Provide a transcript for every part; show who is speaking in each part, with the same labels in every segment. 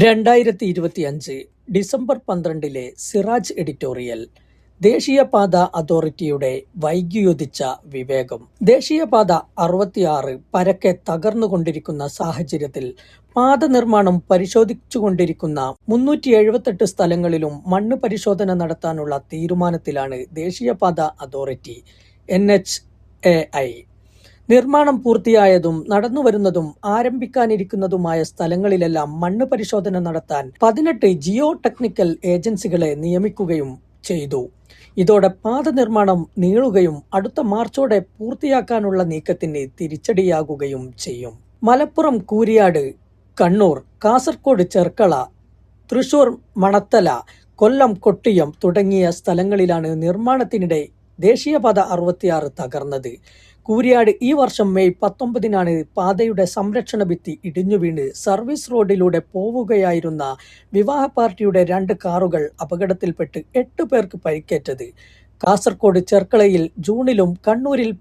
Speaker 1: രണ്ടായിരത്തി ഇരുപത്തിയഞ്ച് December പന്ത്രണ്ടിലെ Siraj editorial ദേശീയപാത അതോറിറ്റിയുടെ വൈകിയൊതിച്ച വിവേകം. ദേശീയപാത അറുപത്തിയാറ് പരക്കെ തകർന്നുകൊണ്ടിരിക്കുന്ന സാഹചര്യത്തിൽ പാത നിർമ്മാണം പരിശോധിച്ചുകൊണ്ടിരിക്കുന്ന മുന്നൂറ്റി എഴുപത്തെട്ട് സ്ഥലങ്ങളിലും മണ്ണ് പരിശോധന നടത്താനുള്ള തീരുമാനത്തിലാണ് ദേശീയപാത authority N H A I. നിർമ്മാണം പൂർത്തിയായതും നടന്നുവരുന്നതും ആരംഭിക്കാനിരിക്കുന്നതുമായ സ്ഥലങ്ങളിലെല്ലാം മണ്ണ് പരിശോധന നടത്താൻ പതിനെട്ട് ജിയോ ടെക്നിക്കൽ ഏജൻസികളെ നിയമിക്കുകയും ചെയ്തു. ഇതോടെ പാത നിർമ്മാണം നീളുകയും അടുത്ത മാർച്ചോടെ പൂർത്തിയാക്കാനുള്ള നീക്കത്തിന് തിരിച്ചടിയാകുകയും ചെയ്യും. മലപ്പുറം കൂരിയാട് കണ്ണൂർ കാസർകോട് ചെർക്കള തൃശൂർ മണത്തല കൊല്ലം കൊട്ടിയം തുടങ്ങിയ സ്ഥലങ്ങളിലാണ് നിർമ്മാണത്തിനിടെ ദേശീയപാത അറുപത്തിയാറ് തകർന്നത്. കൂരിയാട് ഈ വർഷം മെയ് പത്തൊമ്പതിനാണ് പാതയുടെ സംരക്ഷണ ഭിത്തി ഇടിഞ്ഞു വീണ്. സർവീസ് റോഡിലൂടെ പോവുകയായിരുന്ന വിവാഹ പാർട്ടിയുടെ രണ്ട് കാറുകൾ അപകടത്തിൽപ്പെട്ട് എട്ട് പേർക്ക് പരിക്കേറ്റത്. കാസർഗോഡ് ചെർക്കളയിൽ ജൂണിലും കണ്ണൂരിൽ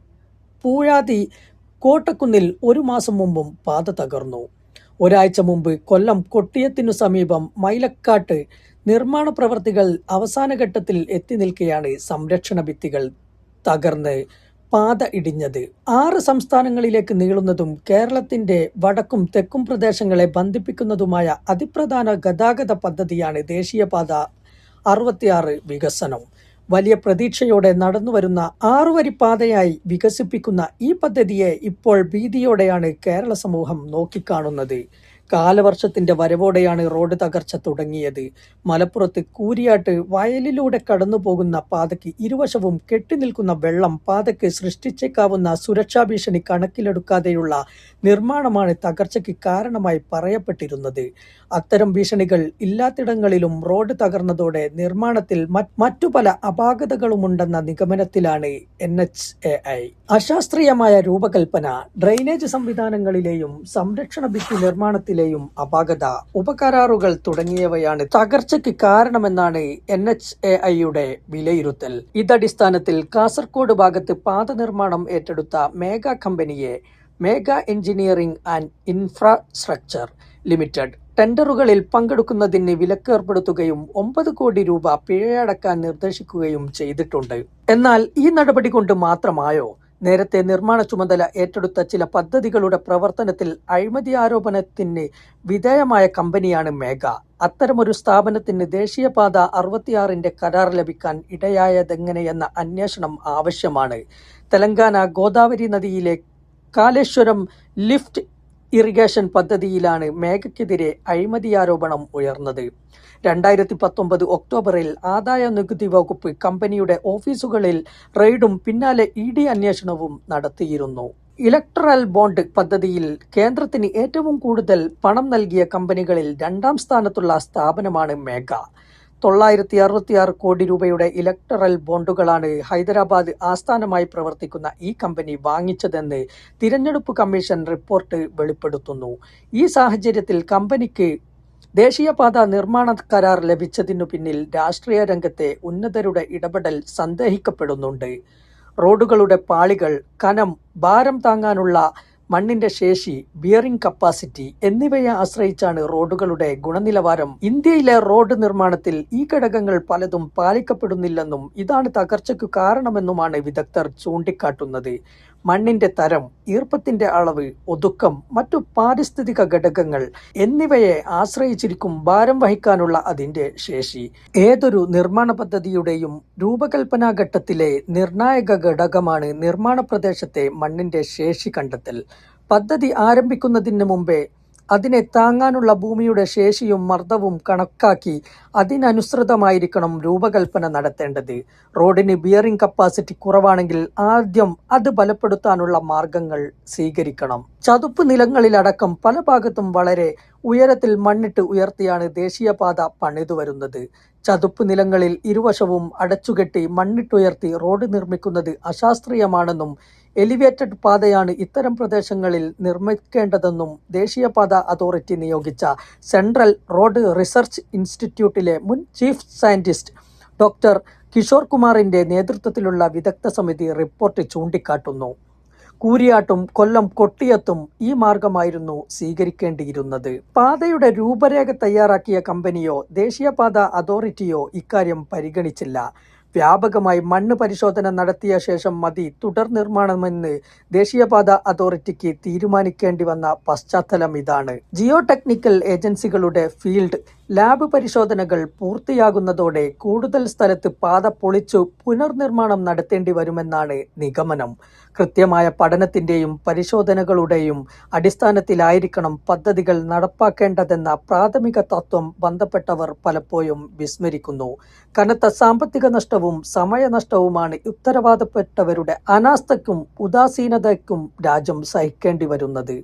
Speaker 1: പൂഴാതി കോട്ടക്കുന്നിൽ ഒരു മാസം മുമ്പും പാത തകർന്നു. ഒരാഴ്ച മുമ്പ് കൊല്ലം കൊട്ടിയത്തിനു സമീപം മൈലക്കാട്ട് നിർമ്മാണ പ്രവർത്തികൾ അവസാന ഘട്ടത്തിൽ എത്തി നിൽക്കെയാണ് സംരക്ഷണ ഭിത്തികൾ തകർന്ന് പാത ഇടിഞ്ഞത്. ആറ് സംസ്ഥാനങ്ങളിലേക്ക് നീളുന്നതും കേരളത്തിന്റെ വടക്കും തെക്കും പ്രദേശങ്ങളെ ബന്ധിപ്പിക്കുന്നതുമായ അതിപ്രധാന ഗതാഗത പദ്ധതിയാണ് ദേശീയപാത അറുപത്തിയാറ് വികസനം. വലിയ പ്രതീക്ഷയോടെ നടന്നുവരുന്ന ആറുവരി പാതയായി വികസിപ്പിക്കുന്ന ഈ പദ്ധതിയെ ഇപ്പോൾ ഭീതിയോടെയാണ് കേരള സമൂഹം നോക്കിക്കാണുന്നത്. കാലവർഷത്തിന്റെ വരവോടെയാണ് റോഡ് തകർച്ച തുടങ്ങിയത്. മലപ്പുറത്ത് കൂരിയാട്ട് വയലിലൂടെ കടന്നു പോകുന്ന പാതയ്ക്ക് ഇരുവശവും കെട്ടിനിൽക്കുന്ന വെള്ളം പാതയ്ക്ക് സൃഷ്ടിച്ചേക്കാവുന്ന സുരക്ഷാ ഭീഷണി കണക്കിലെടുക്കാതെയുള്ള നിർമ്മാണമാണ് തകർച്ചയ്ക്ക് കാരണമായി പറയപ്പെട്ടിരുന്നത്. അത്തരം ഭീഷണികൾ ഇല്ലാത്തിടങ്ങളിലും റോഡ് തകർന്നതോടെ നിർമ്മാണത്തിൽ മറ്റു പല അപാകതകളുമുണ്ടെന്ന നിഗമനത്തിലാണ് എൻ എച്ച് എ ഐ. അശാസ്ത്രീയമായ രൂപകൽപ്പന ഡ്രെയിനേജ് സംവിധാനങ്ങളിലെയും സംരക്ഷണ ഭിത്തി നിർമ്മാണത്തിലെയും അപാകത ഉപകരാറുകൾ തുടങ്ങിയവയാണ് തകർച്ചയ്ക്ക് കാരണമെന്നാണ് എൻ എച്ച് എ ഐയുടെ വിലയിരുത്തൽ. ഇതടിസ്ഥാനത്തിൽ കാസർകോട് ഭാഗത്ത് പാത നിർമ്മാണം ഏറ്റെടുത്ത മേഗ കമ്പനിയെ Megha engineering and infrastructure limited ടെൻഡറുകളിൽ പങ്കെടുക്കുന്നതിന് വിലക്കേർപ്പെടുത്തുകയും ഒമ്പത് കോടി രൂപ പിഴയടക്കാൻ നിർദ്ദേശിക്കുകയും ചെയ്തിട്ടുണ്ട്. എന്നാൽ ഈ നടപടി കൊണ്ട് മാത്രമായോ? നേരത്തെ നിർമ്മാണ ചുമതല ഏറ്റെടുത്ത ചില പദ്ധതികളുടെ പ്രവർത്തനത്തിൽ അഴിമതി ആരോപണത്തിന് വിധേയമായ കമ്പനിയാണ് മേഘ. അത്തരമൊരു സ്ഥാപനത്തിന് ദേശീയപാത അറുപത്തിയാറിന്റെ കരാർ ലഭിക്കാൻ ഇടയായതെങ്ങനെയെന്ന അന്വേഷണം ആവശ്യമാണ്. തെലങ്കാന ഗോദാവരി നദിയിലെ കാലേശ്വരം ലിഫ്റ്റ് ഇറിഗേഷൻ പദ്ധതിയിലാണ് മേഘയ്ക്കെതിരെ അഴിമതിയാരോപണം ഉയർന്നത്. രണ്ടായിരത്തി പത്തൊമ്പത് ഒക്ടോബറിൽ ആദായ നികുതി വകുപ്പ് കമ്പനിയുടെ ഓഫീസുകളിൽ റെയ്ഡും പിന്നാലെ ഇ ഡി അന്വേഷണവും നടത്തിയിരുന്നു. ഇലക്ട്രൽ ബോണ്ട് പദ്ധതിയിൽ കേന്ദ്രത്തിന് ഏറ്റവും കൂടുതൽ പണം നൽകിയ കമ്പനികളിൽ രണ്ടാം സ്ഥാനത്തുള്ള സ്ഥാപനമാണ് മേഘ. തൊള്ളായിരത്തി അറുപത്തിയാറ് കോടി രൂപയുടെ ഇലക്ടറൽ ബോണ്ടുകളാണ് ഹൈദരാബാദ് ആസ്ഥാനമായി പ്രവർത്തിക്കുന്ന ഈ കമ്പനി വാങ്ങിച്ചതെന്ന് തിരഞ്ഞെടുപ്പ് കമ്മീഷൻ റിപ്പോർട്ട് വെളിപ്പെടുത്തുന്നു. ഈ സാഹചര്യത്തിൽ കമ്പനിക്ക് ദേശീയപാത നിർമ്മാണ കരാർ ലഭിച്ചതിനു പിന്നിൽ രാഷ്ട്രീയ രംഗത്തെ ഉന്നതരുടെ ഇടപെടൽ സന്ദേഹിക്കപ്പെടുന്നുണ്ട്. റോഡുകളുടെ പാളികൾ കനം ഭാരം താങ്ങാനുള്ള മണ്ണിന്റെ ശേഷി ബിയറിംഗ് കപ്പാസിറ്റി എന്നിവയെ ആശ്രയിച്ചാണ് റോഡുകളുടെ ഗുണനിലവാരം. ഇന്ത്യയിലെ റോഡ് നിർമ്മാണത്തിൽ ഈ ഘടകങ്ങൾ പലതും പാലിക്കപ്പെടുന്നില്ലെന്നും ഇതാണ് തകർച്ചയ്ക്കു കാരണമെന്നുമാണ് വിദഗ്ധർ ചൂണ്ടിക്കാട്ടുന്നത്. മണ്ണിന്റെ തരം ഈർപ്പത്തിന്റെ അളവ് ഒതുക്കം മറ്റു പാരിസ്ഥിതിക ഘടകങ്ങൾ എന്നിവയെ ആശ്രയിച്ചിരിക്കും ഭാരം വഹിക്കാനുള്ള അതിന്റെ ശേഷി. ഏതൊരു നിർമ്മാണ പദ്ധതിയുടെയും രൂപകൽപ്പനാ ഘട്ടത്തിലെ നിർണായക ഘടകമാണ് നിർമ്മാണ പ്രദേശത്തെ മണ്ണിന്റെ ശേഷി കണ്ടെത്തൽ. പദ്ധതി ആരംഭിക്കുന്നതിന് മുമ്പേ അതിനെ താങ്ങാനുള്ള ഭൂമിയുടെ ശേഷിയും മർദ്ദവും കണക്കാക്കി അതിനനുസൃതമായിരിക്കണം രൂപകൽപ്പന നടത്തേണ്ടത്. റോഡിന് ബിയറിംഗ് കപ്പാസിറ്റി കുറവാണെങ്കിൽ ആദ്യം അത് ബലപ്പെടുത്താനുള്ള മാർഗങ്ങൾ സ്വീകരിക്കണം. ചതുപ്പ് നിലങ്ങളിലടക്കം പല ഭാഗത്തും വളരെ ഉയരത്തിൽ മണ്ണിട്ട് ഉയർത്തിയാണ് ദേശീയപാത പണിതു വരുന്നത്. ചതുപ്പ് നിലങ്ങളിൽ ഇരുവശവും അടച്ചുകെട്ടി മണ്ണിട്ടുയർത്തി റോഡ് നിർമ്മിക്കുന്നത് അശാസ്ത്രീയമാണെന്നും എലിവേറ്റഡ് പാതയാണ് ഇത്തരം പ്രദേശങ്ങളിൽ നിർമ്മിക്കേണ്ടതെന്നും ദേശീയപാത അതോറിറ്റി നിയോഗിച്ച സെൻട്രൽ റോഡ് റിസർച്ച് ഇൻസ്റ്റിറ്റ്യൂട്ടിലെ മുൻ ചീഫ് സയന്റിസ്റ്റ് ഡോക്ടർ കിഷോർ കുമാറിന്റെ നേതൃത്വത്തിലുള്ള വിദഗ്ധ സമിതി റിപ്പോർട്ട് ചൂണ്ടിക്കാട്ടുന്നു. കൂരിയാട്ടും കൊല്ലം കൊട്ടിയത്തും ഈ മാർഗമായിരുന്നു സ്വീകരിക്കേണ്ടിയിരുന്നത്. പാതയുടെ രൂപരേഖ തയ്യാറാക്കിയ കമ്പനിയോ ദേശീയപാത അതോറിറ്റിയോ ഇക്കാര്യം പരിഗണിച്ചില്ല. വ്യാപകമായി മണ്ണ് പരിശോധന നടത്തിയ ശേഷം മതി തുടർ നിർമ്മാണമെന്ന് ദേശീയപാത അതോറിറ്റിക്ക് തീരുമാനിക്കേണ്ടി വന്ന പശ്ചാത്തലം ഇതാണ്. ജിയോ ടെക്നിക്കൽ ഏജൻസികളുടെ ഫീൽഡ് ലാബ് പരിശോധനകൾ പൂർത്തിയാകുന്നതോടെ കൂടുതൽ സ്ഥലത്ത് പാത പൊളിച്ചു പുനർനിർമ്മാണം നടത്തേണ്ടി വരുമെന്നാണ് നിഗമനം. കൃത്യമായ പഠനത്തിന്റെയും പരിശോധനകളുടെയും അടിസ്ഥാനത്തിലായിരിക്കണം പദ്ധതികൾ നടപ്പാക്കേണ്ടതെന്ന പ്രാഥമിക തത്വം ബന്ധപ്പെട്ടവർ പലപ്പോഴും വിസ്മരിക്കുന്നു. കനത്ത സാമ്പത്തിക നഷ്ടവും സമയനഷ്ടവുമാണ് ഉത്തരവാദപ്പെട്ടവരുടെ അനാസ്ഥയ്ക്കും ഉദാസീനതയ്ക്കും രാജ്യം സഹിക്കേണ്ടി വരുന്നത്.